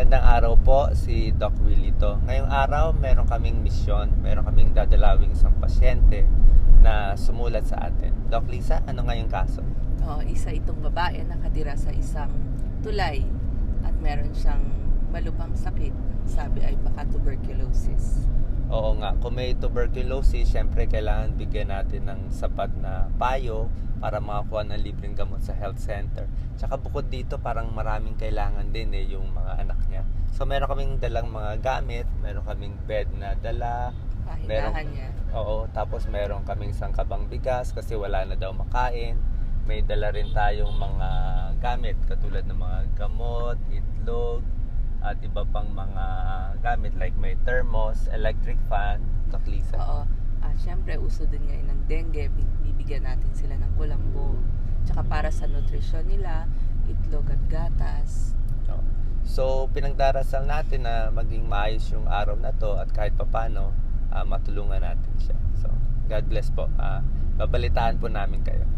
Magandang araw po, si Doc Willie. Ngayong araw, meron kaming misyon, meron kaming dadalawing isang pasyente na sumulat sa atin. Doc Lisa, ano ngayong kaso? Oh, isa itong babae nakatira sa isang tulay at meron siyang malupang sakit. Sabi ay baka tuberculosis. Oo nga, kung may tuberculosis, syempre kailangan bigyan natin ng sapat na payo para makakuha ng libreng gamot sa health center. Tsaka bukod dito, parang maraming kailangan din eh, yung mga anak niya. So meron kaming dalang mga gamit, meron kaming bed na dala, Pahingahan niya. Oo, tapos meron kaming sangkabang bigas kasi wala na daw makain. May dala rin tayong mga gamit katulad ng mga gamot, itlog, at iba pang mga gamit like may thermos, electric fan, taklisa. Oo. At syempre, uso din ngayon ng dengue. Bi- Bibigyan natin sila ng kulambo. Tsaka para sa nutrisyon nila, itlog at gatas. Oo. So, pinagdarasal natin na maging maayos yung araw na to at kahit papano, ah, matulungan natin siya. So, God bless po. Ah, babalitaan po namin kayo.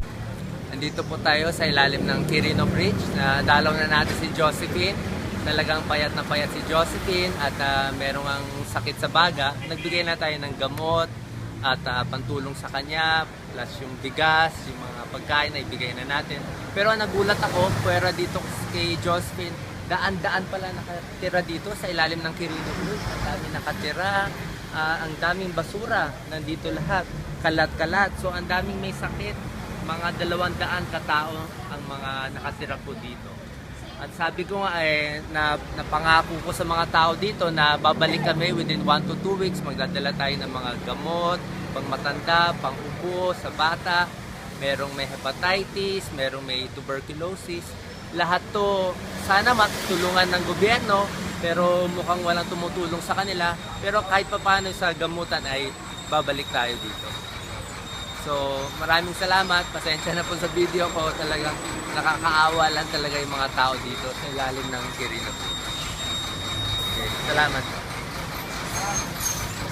Andito po tayo sa ilalim ng Quirino Bridge na dalaw na natin si Josephine. Talagang payat na payat si Josephine at ah, merong ang sakit sa baga. Nagbigay na tayo ng gamot at ah, pantulong sa kanya plus yung bigas, yung mga pagkain na ibigay na natin. Pero nagulat ako, pwera dito kay Josephine, daan-daan pala nakatira dito sa ilalim ng Quirino Bridge. Ang dami nakatira, ah, ang daming basura, nandito lahat, kalat-kalat. So ang daming may sakit, mga dalawang daan katao ang mga nakatira po dito. At sabi ko nga eh, na, napangako ko sa mga tao dito na babalik kami within 1 to 2 weeks. Magdadala tayo ng mga gamot, pang matanda, pang upo, sa bata. Merong may hepatitis, merong may tuberculosis. Lahat to, sana matulungan ng gobyerno, pero mukhang walang tumutulong sa kanila. Pero kahit papaano sa gamutan ay babalik tayo dito. So, maraming salamat. Pasensya na po sa video ko. Talagang nakakaawa lang talaga yung mga tao dito sa ilalim ng Kirino. Okay, salamat.